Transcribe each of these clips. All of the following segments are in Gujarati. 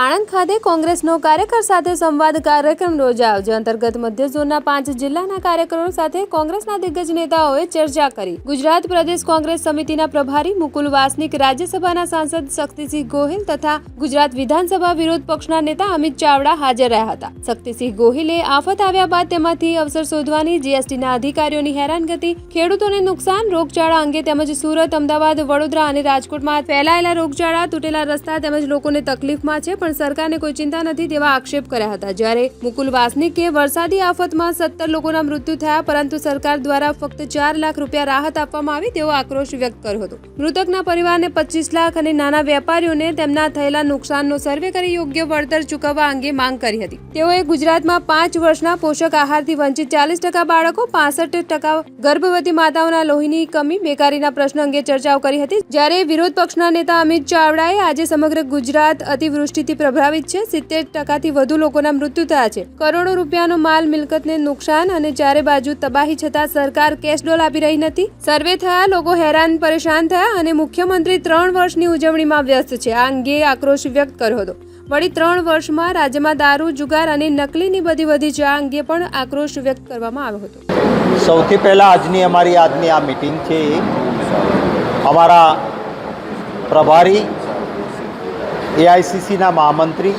આણંદ ખાતે કોંગ્રેસનો કાર્યકર સાથે સંવાદ કાર્યક્રમ યોજાયો, જે અંતર્ગત મધ્ય ઝોનના પાંચ જિલ્લાના કાર્યકરો સાથે કોંગ્રેસના દિગ્ગજ નેતાઓએ ચર્ચા કરી. ગુજરાત પ્રદેશ કોંગ્રેસ સમિતિના પ્રભારી મુકુલ વાસનિક, રાજ્યસભાના સાંસદ શક્તિસિંહ ગોહિલ તથા ગુજરાત વિધાનસભા વિરોધ પક્ષના નેતા અમિત ચાવડા હાજર રહ્યા હતા. શક્તિસિંહ ગોહિલે આફત આવ્યા બાદ તેમાંથી અવસર શોધવાની જીએસટીના અધિકારીઓની હેરાનગતિ, ખેડૂતોને નુકસાન, રોગચાળા અંગે તેમજ સુરત, અમદાવાદ, વડોદરા અને રાજકોટમાં ફેલાયેલા રોગચાળા, તૂટેલા રસ્તા તેમજ લોકોને તકલીફમાં છે, પણ સરકારને કોઈ ચિંતા નથી તેવા આક્ષેપ કર્યા હતા. જ્યારે મુકુલ વાસનિકે વરસાદી આફતમાં સત્તર લોકોના મૃત્યુ થયા, પરંતુ સરકાર દ્વારા ફક્ત ચાર લાખ રૂપિયા રાહત આપવામાં આવી તેવો આક્રોશ વ્યક્ત કર્યો હતો. મૃતકના પરિવારને પચીસ લાખ અને નાના વેપારીઓને તેમના થયેલા નુકસાનનો સર્વે કરી યોગ્ય વળતર ચૂકવવા અંગે માંગ કરી હતી. તેઓએ ગુજરાતમાં પાંચ વર્ષના પોષક આહારથી વંચિત ચાલીસ ટકા બાળકો, પાસઠ ટકા ગર્ભવતી માતાઓના લોહીની કમી બેકારીના પ્રશ્ન અંગે ચર્ચાઓ કરી હતી. જ્યારે વિરોધ પક્ષના નેતા અમિત ચાવડાએ આજે સમગ્ર ગુજરાત અતિવૃષ્ટિથી પ્રભાવિત છે. સિત્તેર ટકાથી વધુ લોકોના મૃત્યુ થયા છે. કરોડો રૂપિયાનો માલ મિલકતને નુકસાન અને ચારે બાજુ તબાહી છતાં સરકાર કેશ ડોલ આપી રહી નથી. સર્વે થયા, લોકો હેરાન, પરેશાન થયા અને મુખ્યમંત્રી ત્રણ વર્ષની ઉજવણીમાં વ્યસ્ત છે. આ અંગે આક્રોશ વ્યક્ત કર્યો હતો. વળી ત્રણ વર્ષમાં રાજ્યમાં દારૂ, જુગાર અને નકલીની બધી વધી છે. આ અંગે પણ આક્રોશ વ્યક્ત કરવામાં આવ્યો હતો. સૌથી પહેલાં આજની અમારી આજની આ મિટિંગ છે. અમારા પ્રભારી એઆઈસીસીના મહામંત્રી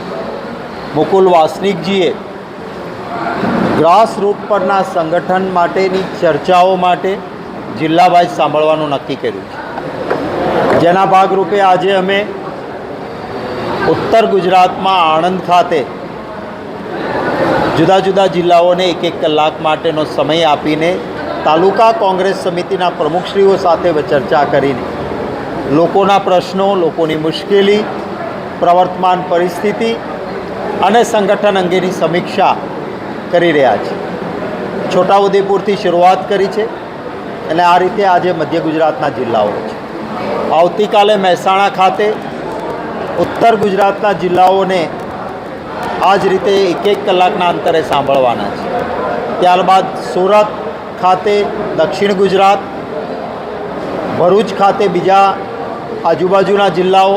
મુકુલ વાસનિકજીએ ગ્રાસ રૂટ પરના સંગઠન માટેની ચર્ચાઓ માટે જિલ્લાવાઇઝ સાંભળવાનું નક્કી કર્યું છે. જેના ભાગરૂપે આજે અમે ઉત્તર ગુજરાતમાં આણંદ ખાતે જુદા જુદા જિલ્લાઓને એક એક કલાક માટેનો સમય આપીને તાલુકા કોંગ્રેસ સમિતિના પ્રમુખશ્રીઓ સાથે ચર્ચા કરીને લોકોના પ્રશ્નો, લોકોની મુશ્કેલી પ્રવર્તમાન પરિસ્થિતિ અને સંગઠન અંગેની સમીક્ષા કરી રહ્યા છે. છોટાઉદેપુરથી શરૂઆત કરી છે અને આ રીતે આજે મધ્ય ગુજરાતના જિલ્લાઓ છે. આવતીકાલે મહેસાણા ખાતે ઉત્તર ગુજરાતના જિલ્લાઓને આ જ રીતે એક એક કલાકના અંતરે સાંભળવાના છે. ત્યારબાદ સુરત ખાતે દક્ષિણ ગુજરાત, ભરૂચ ખાતે બીજા આજુબાજુના જિલ્લાઓ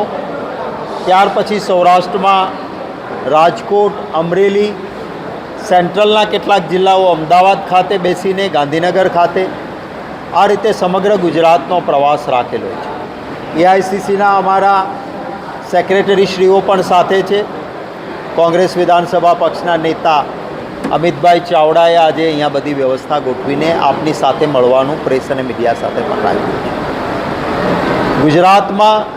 ત્યાર પછી સૌરાષ્ટ્રમાં રાજકોટ, અમરેલી, સેન્ટ્રલના કેટલાક જિલ્લાઓ અમદાવાદ ખાતે બેસીને, ગાંધીનગર ખાતે આ રીતે સમગ્ર ગુજરાતનો પ્રવાસ રાખેલો છે. એઆઈસીસીના અમારા સેક્રેટરીશ્રીઓ પણ સાથે છે. કોંગ્રેસ વિધાનસભા પક્ષના નેતા અમિતભાઈ ચાવડાએ આજે અહીંયા બધી વ્યવસ્થા ગોઠવીને આપની સાથે મળવાનું પ્રેસ અને મીડિયા સાથે પણ રાખ્યું છે. ગુજરાતમાં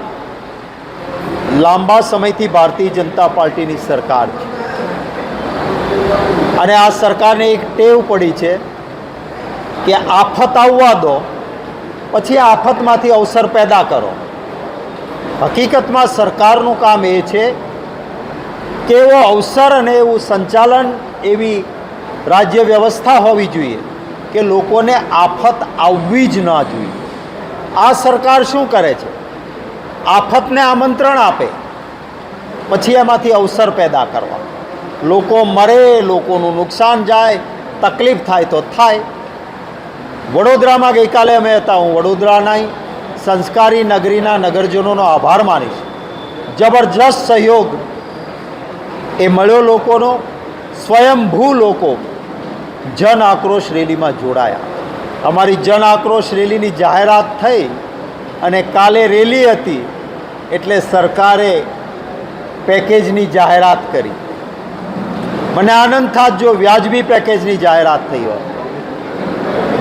લાંબા સમયથી ભારતીય જનતા પાર્ટીની સરકાર છે. અને આ સરકારને એક ટેવ પડી છે કે આફત આવવા દો, પછી આફતમાંથી અવસર પેદા કરો. હકીકતમાં સરકારનું કામ એ છે કે એવો અવસર અને એવું સંચાલન એવી રાજ્ય વ્યવસ્થા હોવી જોઈએ કે લોકોને આફત આવવી જ ન જોઈએ. આ સરકાર શું કરે છે? આફતને આમંત્રણ આપે. પછી એમાંથી અવસર પેદા કરવા. લોકો મરે, લોકોનું નુકસાન જાય, તકલીફ થાય તો થાય. વડોદરામાં ગઈકાલે અમે હતા, હું વડોદરાના સંસ્કારી નગરીના નગરજનોનો આભાર માનીશ જબરજસ્ત સહયોગ એ મળ્યો લોકોનો, સ્વયંભૂ લોકો જન આક્રોશ રેલીમાં જોડાયા. અમારી જન આક્રોશ રેલીની જાહેરાત થઈ અને કાલે રેલી હતી. એટલે સરકારે પેકેજની જાહેરાત કરી. મને આનંદ થાત જો વ્યાજબી પેકેજની જાહેરાત થઈ હોય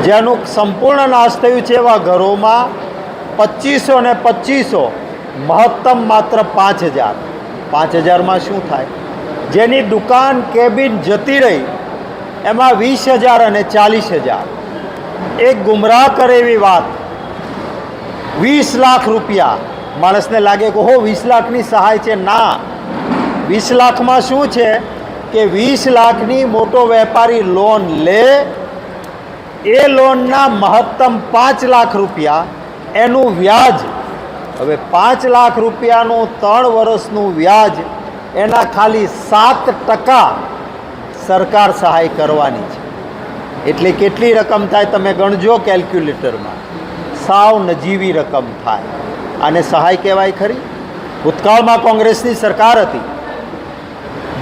જેનું સંપૂર્ણ નાશ થયું છે એવા ઘરોમાં પચીસો ને પચીસો, મહત્તમ માત્ર પાંચ હજાર. પાંચ હજારમાં શું થાય? જેની દુકાન કેબિન જતી રહી, એમાં વીસ હજાર અને ચાલીસ હજાર. એક ગુમરાહ કરે એવી વાત. વીસ લાખ રૂપિયા. માણસને લાગે કે હો વીસ લાખની સહાય છે. ના. વીસ લાખમાં શું છે કે, વીસ લાખની મોટો વેપારી લોન લે, એ લોનના મહત્તમ પાંચ લાખ રૂપિયા એનું વ્યાજ. હવે પાંચ લાખ રૂપિયાનું ત્રણ વર્ષનું વ્યાજ, એના ખાલી સાત ટકા સરકાર સહાય કરવાની છે. એટલે કેટલી રકમ થાય તમે ગણજો કેલ્ક્યુલેટરમાં. સાવ નજીવી રકમ થાય. આને સહાય કહેવાય ખરી? ભૂતકાળમાં કોંગ્રેસની સરકાર હતી.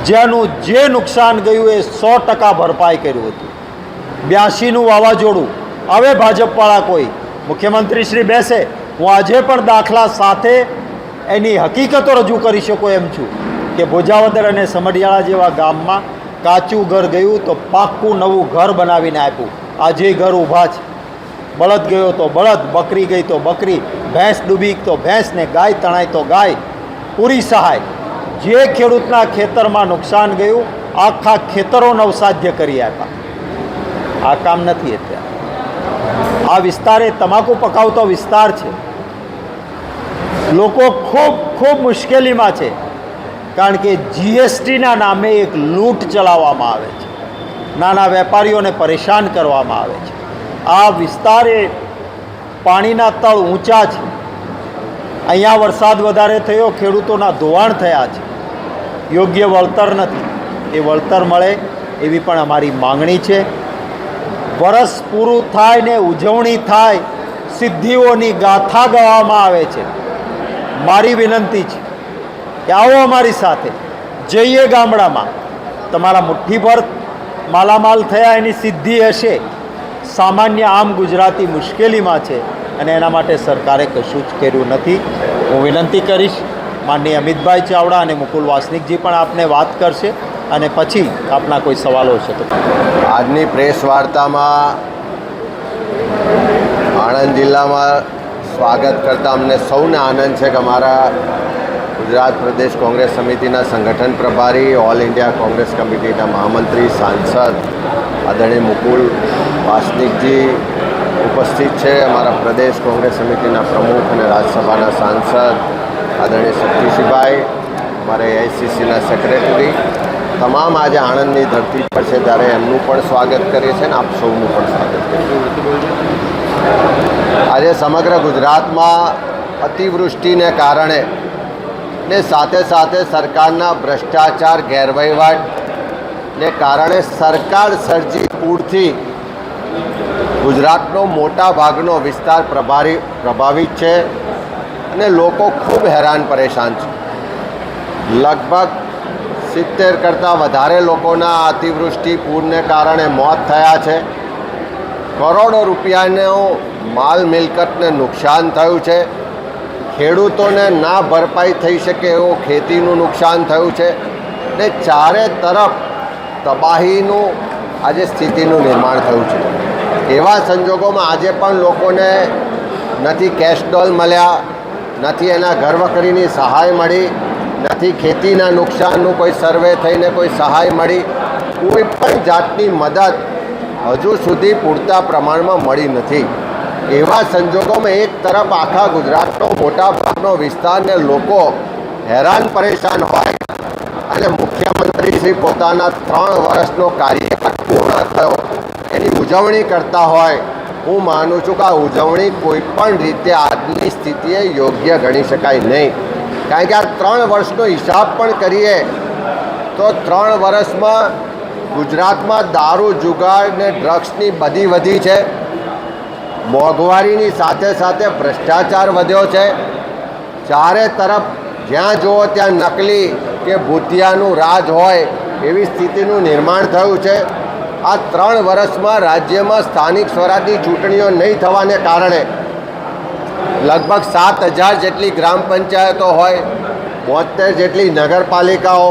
જેનું જે નુકસાન ગયું એ સો ટકા ભરપાઈ કર્યું હતું. બ્યાસીનું વાવાઝોડું. હવે ભાજપવાળા કોઈ. મુખ્યમંત્રી શ્રી બેસે. હું આજે પણ દાખલા સાથે એની હકીકતો રજૂ કરી શકું એમ છું કે ભોજાવદર અને સમઢિયાળા જેવા ગામમાં કાચું ઘર ગયું તો પાક્કું નવું ઘર બનાવીને આપ્યું. આજે ઘર ઊભા છે. બળદ ગયો તો બળદ, બકરી ગઈ તો બકરી, ભેંસ ડૂબી તો ભેંસ ને ગાય તણાય તો ગાય. પૂરી સહાય. જે ખેડૂતના ખેતરમાં નુકસાન ગયું, આખા ખેતરો નવસાધ્ય કરી આપ્યા. આ કામ નથી અત્યારે. આ વિસ્તાર એ તમાકુ પકાવતો વિસ્તાર છે. લોકો ખૂબ ખૂબ મુશ્કેલીમાં છે. કારણ કે જીએસટીના નામે એક લૂંટ ચલાવવામાં આવે છે. નાના વેપારીઓને પરેશાન કરવામાં આવે છે. આ વિસ્તારે પાણીના તળ ઊંચા છે. અહીંયા વરસાદ વધારે થયો, ખેડૂતોના ધોવાણ થયા છે. યોગ્ય વળતર નથી. એ વળતર મળે એવી પણ અમારી માંગણી છે. વરસ પૂરું થાય ને ઉજવણી થાય, સિદ્ધિઓની ગાથા ગાવામાં આવે છે. મારી વિનંતી છે કે આવો અમારી સાથે. જઈએ ગામડામાં. તમારા મુઠ્ઠીભર માલામાલ થયા, એની સિદ્ધિ હશે. સામાન્ય આમ ગુજરાતી મુશ્કેલીમાં છે અને એના માટે સરકારે કશું જ કર્યું નથી. હું વિનંતી કરીશ માનનીય અમિતભાઈ ચાવડા અને મુકુલ વાસનિકજી પણ આપને વાત કરશે અને પછી આપના કોઈ સવાલો હશે તો. આજની પ્રેસ વાર્તામાં આણંદ જિલ્લામાં સ્વાગત કરતા અમને સૌને આનંદ છે કે અમારા ગુજરાત પ્રદેશ કોંગ્રેસ સમિતિના સંગઠન પ્રભારી, ઓલ ઇન્ડિયા કોંગ્રેસ કમિટીના મહામંત્રી, સાંસદ, આદરણીય મુકુલ વાસનિકજી ઉપસ્થિત છે. અમારા પ્રદેશ કોંગ્રેસ સમિતિના પ્રમુખ અને રાજ્યસભાના સાંસદ આદરણીય શક્તિસિંહભાઈ, અમારે એઆઈસીસીના સેક્રેટરી, તમામ આજે આણંદની ધરતી પર છે ત્યારે એમનું પણ સ્વાગત કરીએ છીએ અને આપ સૌનું પણ સ્વાગત કરીએ આજે સમગ્ર ગુજરાતમાં અતિવૃષ્ટિને કારણે ને સાથે સાથે સરકારના ભ્રષ્ટાચાર, ગેરવહીવટને કારણે સરકાર સર્જી પૂરથી ગુજરાતનો મોટા ભાગનો વિસ્તાર પ્રભારી પ્રભાવિત છે અને લોકો ખૂબ હેરાન પરેશાન છે. લગભગ સિત્તેર કરતાં વધારે લોકોના અતિવૃષ્ટિ પૂરને કારણે મોત થયા છે. કરોડો રૂપિયાનો માલ મિલકતને નુકસાન થયું છે. ખેડૂતોને ના ભરપાઈ થઈ શકે એવું ખેતીનું નુકસાન થયું છે. ને ચારે તરફ તબાહીનું આજે સ્થિતિનું નિર્માણ થયું છે. એવા સંજોગોમાં આજે પણ લોકોને નથી કેશ ડોલ મળ્યા, નથી એના ઘરવકરીની સહાય મળી, નથી ખેતીના નુકસાનનું કોઈ સર્વે થઈને કોઈ સહાય મળી, કોઈ પણ જાતની મદદ હજુ સુધી પૂરતા પ્રમાણમાં મળી નથી. એવા સંજોગોમાં એક તરફ આખા ગુજરાતનો મોટા ભાગનો વિસ્તારને લોકો હેરાન પરેશાન હોય અને મુખ્યમંત્રી શ્રી પોતાના ત્રણ વર્ષનો કાર્યકાળ પૂર્ણ થયો ઉજવણી કરતા હોય. હું માનું છું કે આ ઉજવણી કોઈ પણ રીતે આજની સ્થિતિએ યોગ્ય ગણી શકાય નહીં. કારણ કે આ ત્રણ વર્ષનો હિસાબ પણ કરીએ, તો ત્રણ વર્ષમાં ગુજરાતમાં દારૂ, જુગાર ને ડ્રગ્સની બધી વધી છે. મોંઘવારીની સાથે સાથે ભ્રષ્ટાચાર વધ્યો છે. ચારે તરફ જ્યાં જુઓ ત્યાં નકલી કે ભૂતિયાનું રાજ હોય એવી સ્થિતિનું નિર્માણ થયું છે. આ ત્રણ વર્ષમાં રાજ્યમાં સ્થાનિક સ્વરાજની ચૂંટણીઓ નહીં થવાને કારણે લગભગ સાત હજાર જેટલી ગ્રામ પંચાયતો હોય બોતેર જેટલી નગરપાલિકાઓ,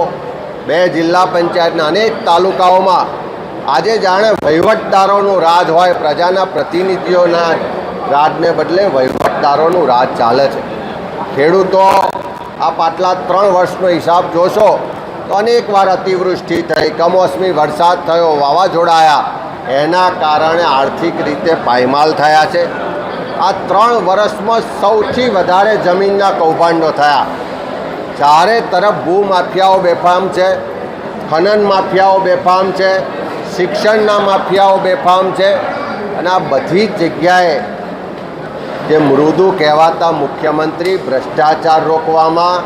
બે જિલ્લા પંચાયતના અનેક તાલુકાઓમાં આજે જાણે વહીવટદારોનું રાજ હોય, પ્રજાના પ્રતિનિધિઓના રાજને બદલે વહીવટદારોનું રાજ ચાલે છે. ખેડૂતો આ પાટલા ત્રણ વર્ષનો હિસાબ જોશો તો અનેક અતિવૃષ્ટિ થઈ, કમોસમી વરસાદ થયો વાવાઝોડા આવ્યા એના કારણે આર્થિક રીતે પાયમાલ થયા છે. આ ત્રણ વર્ષમાં સૌથી વધારે જમીનના કૌભાંડો થયા. ચારે તરફ ભૂમાફિયાઓ બેફામ છે, ખનન માફિયાઓ બેફામ છે, શિક્ષણના માફિયાઓ બેફામ છે. અને આ બધી જગ્યાએ જે મૃદુ કહેવાતા મુખ્યમંત્રી ભ્રષ્ટાચાર રોકવામાં,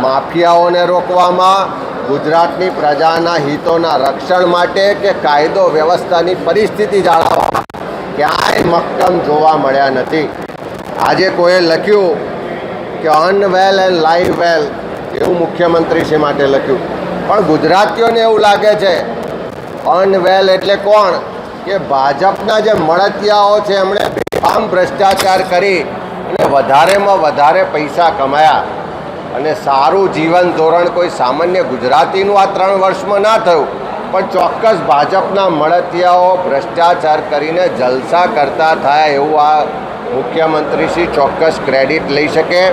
માફિયાઓને રોકવામાં ગુજરાતની પ્રજાના હિતોના રક્ષણ માટે કે કાયદો વ્યવસ્થાની પરિસ્થિતિ જાળવવા ક્યાંય મક્કમ જોવા મળ્યા નથી. આજે કોઈએ લખ્યું કે અનવેલ એન્ડ લાઈવ વેલ એવું મુખ્યમંત્રી શ્રી માટે લખ્યું. પણ ગુજરાતીઓને એવું લાગે છે, અનવેલ એટલે કોણ? કે ભાજપના જે મળતિયાઓ છે, એમણે બેફામ ભ્રષ્ટાચાર કરી અને વધારેમાં વધારે પૈસા કમાયા. અને સારું જીવન ધોરણ કોઈ સામાન્ય ગુજરાતીનું આ ત્રણ વર્ષમાં ના થયું. પણ ચોક્કસ ભાજપના મળતિયાઓ ભ્રષ્ટાચાર કરીને જલસા કરતા થાય એવું આ મુખ્યમંત્રીશ્રી ચોક્કસ ક્રેડિટ લઈ શકે.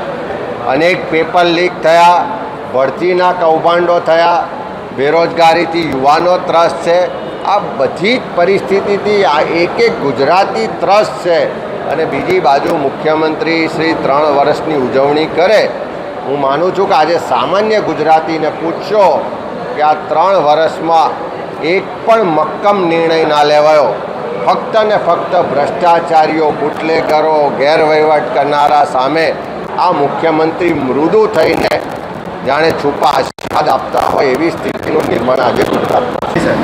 અનેક પેપર લીક થયા, ભરતીના કૌભાંડો થયા, બેરોજગારીથી યુવાનો ત્રસ્ત છે. આ બધી જ પરિસ્થિતિથી આ એક એક ગુજરાતી ત્રસ્ત છે. અને બીજી બાજુ મુખ્યમંત્રી શ્રી ત્રણ વર્ષની ઉજવણી કરે હું માનું છું કે આજે સામાન્ય ગુજરાતીને પૂછશો કે આ ત્રણ વર્ષમાં એક પણ મક્કમ નિર્ણય ના લેવાયો ફક્ત ને ફક્ત ભ્રષ્ટાચારીઓ બુટલેગરો ગેરવહીવટ કરનારા સામે આ મુખ્યમંત્રી મૃદુ થઈને જાણે છુપા આશીર્વાદ આપતા હોય એવી સ્થિતિનું નિર્માણ આજે ગુજરાતમાં છે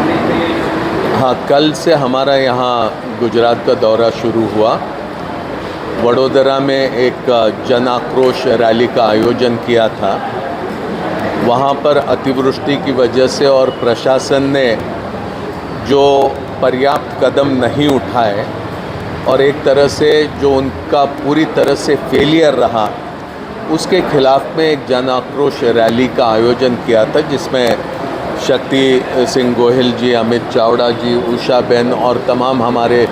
हाँ कल से हमारा यहाँ गुजरात का दौरा शुरू हुआ वडोदरा में एक जन आक्रोश रैली का आयोजन किया था। वहाँ पर अतिवृष्टि की वजह से और प्रशासन ने जो पर्याप्त कदम नहीं उठाए और एक तरह से जो उनका पूरी तरह से फेलियर रहा, उसके खिलाफ में एक जन आक्रोश रैली का आयोजन किया था, जिसमें शक्ति सिंह गोहिल जी, अमित चावड़ा जी, उषा बेन और तमाम हमारे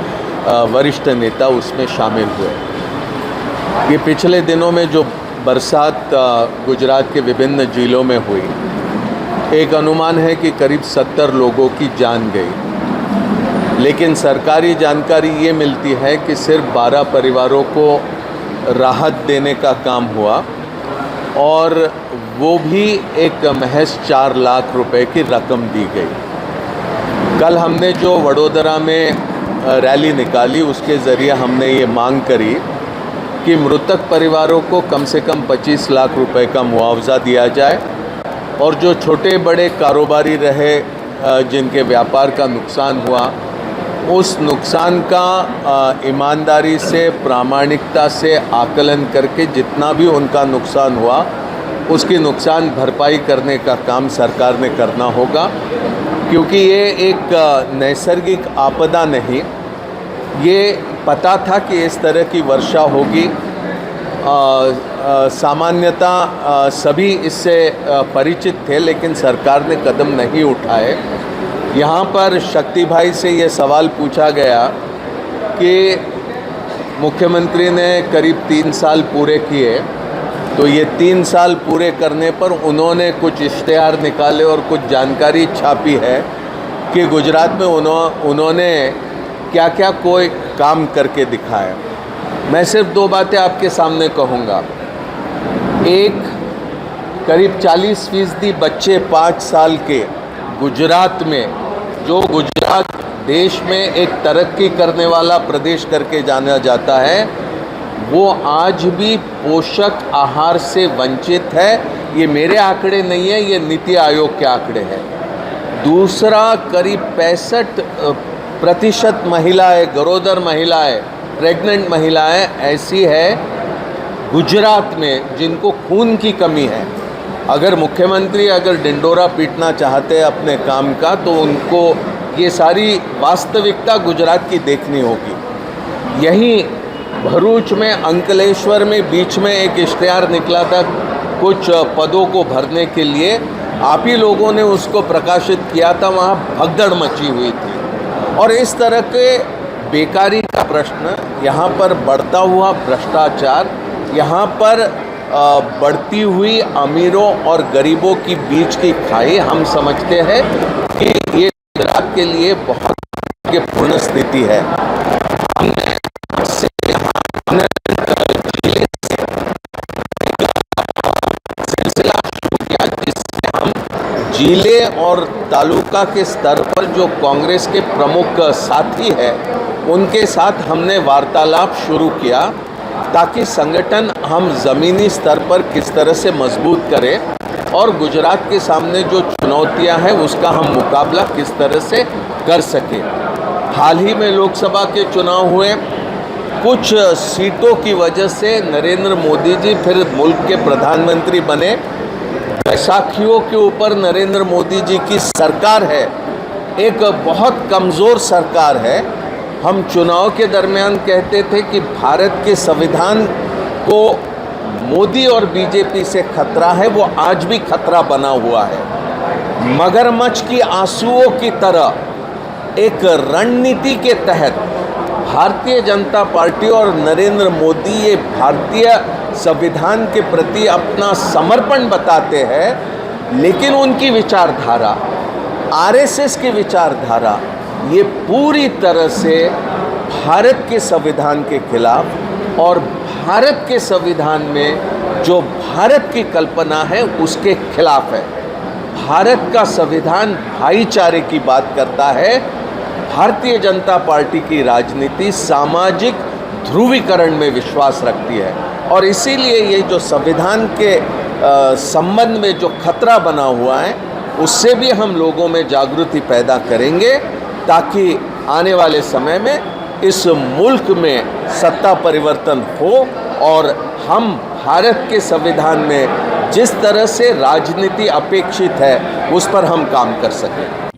वरिष्ठ नेता उसमें शामिल हुए। ये पिछले दिनों में जो बरसात गुजरात के विभिन्न जिलों में हुई, एक अनुमान है कि करीब सत्तर लोगों की जान गई। लेकिन सरकारी जानकारी ये मिलती है कि सिर्फ़ 12 परिवारों को राहत देने का काम हुआ और वो भी एक महज चार लाख रुपए की रकम दी गई। कल हमने जो वडोदरा में रैली निकाली, उसके ज़रिए हमने ये मांग करी कि मृतक परिवारों को कम से कम 25 लाख रुपए का मुआवजा दिया जाए और जो छोटे बड़े कारोबारी रहे जिनके व्यापार का नुकसान हुआ, उस नुकसान का ईमानदारी से, प्रामाणिकता से आकलन करके जितना भी उनका नुकसान हुआ, उसकी नुकसान भरपाई करने का काम सरकार ने करना होगा। क्योंकि ये एक नैसर्गिक आपदा नहीं, ये पता था कि इस तरह की वर्षा होगी। सामान्यतः सभी इससे परिचित थे, लेकिन सरकार ने कदम नहीं उठाए। यहाँ पर शक्ति भाई से ये सवाल पूछा गया कि मुख्यमंत्री ने करीब तीन साल पूरे किए। तो ये तीन साल पूरे करने पर उन्होंने कुछ इश्तहार निकाले और कुछ जानकारी छापी है कि गुजरात में उन्हों, उन्होंने क्या क्या कोई काम करके दिखाया मैं सिर्फ़ दो बातें आपके सामने कहूँगा। एक, करीब 40 फ़ीसदी बच्चे पाँच साल के गुजरात में, जो गुजरात देश में एक तरक्की करने वाला प्रदेश करके जाना जाता है, वो आज भी पोषक आहार से वंचित है। ये मेरे आंकड़े नहीं है, ये नीति आयोग के आंकड़े हैं। दूसरा, करीब पैंसठ प्रतिशत महिलाएँ, गरोदर महिलाएँ प्रेग्नेंट महिलाएँ ऐसी है गुजरात में जिनको खून की कमी है। अगर मुख्यमंत्री अगर डिंडोरा पीटना चाहते हैं अपने काम का तो उनको ये सारी वास्तविकता गुजरात की देखनी होगी। यहीं भरूच में, अंकलेश्वर में, बीच में एक इश्तहार निकला था कुछ पदों को भरने के लिए। आप ही लोगों ने उसको प्रकाशित किया था, वहाँ भगदड़ मची हुई और इस तरह के बेकारी का प्रश्न यहाँ पर बढ़ता हुआ भ्रष्टाचार, यहाँ पर बढ़ती हुई अमीरों और गरीबों की बीच की खाई हम समझते हैं कि ये गुजरात के लिए बहुत पूर्ण स्थिति है। हमने हमने ज़िले और तालुका के स्तर पर जो कांग्रेस के प्रमुख साथी हैं, उनके साथ हमने वार्तालाप शुरू किया ताकि संगठन हम ज़मीनी स्तर पर किस तरह से मज़बूत करें और गुजरात के सामने जो चुनौतियाँ हैं, उसका हम मुकाबला किस तरह से कर सकें। हाल ही में लोकसभा के चुनाव हुए। कुछ सीटों की वजह से नरेंद्र मोदी जी फिर मुल्क के प्रधानमंत्री बने। बैसाखियों के ऊपर नरेंद्र मोदी जी की सरकार है, एक बहुत कमज़ोर सरकार है। हम चुनाव के दरमियान कहते थे कि भारत के संविधान को मोदी और बीजेपी से खतरा है, वो आज भी खतरा बना हुआ है। मगरमच्छ की आंसुओं की तरह एक रणनीति के तहत भारतीय जनता पार्टी और नरेंद्र मोदी ये भारतीय संविधान के प्रति अपना समर्पण बताते हैं, लेकिन उनकी विचारधारा, आरएसएस की विचारधारा, ये पूरी तरह से भारत के संविधान के खिलाफ और भारत के संविधान में जो भारत की कल्पना है, उसके खिलाफ है। भारत का संविधान भाईचारे की बात करता है। भारतीय जनता पार्टी की राजनीति सामाजिक ध्रुवीकरण में विश्वास रखती है। और इसीलिए ये जो संविधान के संबंध में जो खतरा बना हुआ है, उससे भी हम लोगों में जागृति पैदा करेंगे ताकि आने वाले समय में इस मुल्क में सत्ता परिवर्तन हो और हम भारत के संविधान में जिस तरह से राजनीति अपेक्षित है, उस पर हम काम कर सकें।